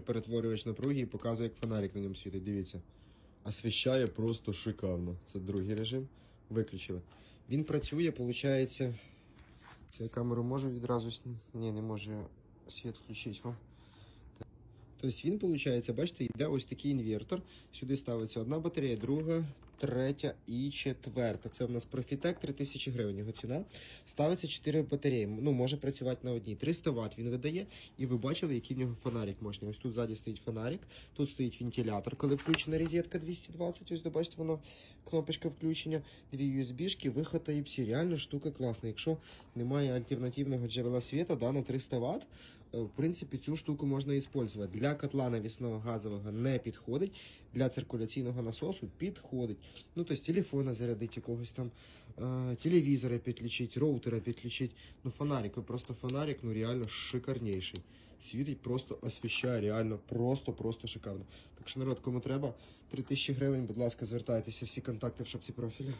Перетворювач напруги і показує, як фонарик на ньому світить. Дивіться. Освіщає просто шикарно. Це другий режим. Виключили. Він працює, виходить. Це камеру може відразу. Ні, не може світ включити вам. Тобто він, виходить, бачите, йде ось такий інвертор. Сюди ставиться одна батарея, друга, третя і четверта. Це в нас Profitec 3000 гривень. Його ціна. Ставиться 4 батареї. Ну, може працювати на одній. 300 Вт він видає. І ви бачили, який в нього фонарик мощний. Ось тут ззаді стоїть фонарик, тут стоїть вентилятор, коли включена розетка 220. Ось, бачите, воно кнопочка включення, дві USB-шки, виход Type-C. Реально штука класна. Якщо немає альтернативного джерела світу, да, на 300 Вт, е, в принципі, цю штуку можна використовувати. Для котла навісного газового не підходить, для циркуляційного насосу підходить. Ну, тобто телефона зарядить якогось там, телевізора підключить, роутера підключить. Ну, фонарик, просто фонарик, ну реально шикарніший. Світить, просто освіщає, реально просто-просто шикарно. Так що, народ, кому треба, 3000 гривень, будь ласка, звертайтеся, всі контакти в шапці профіля.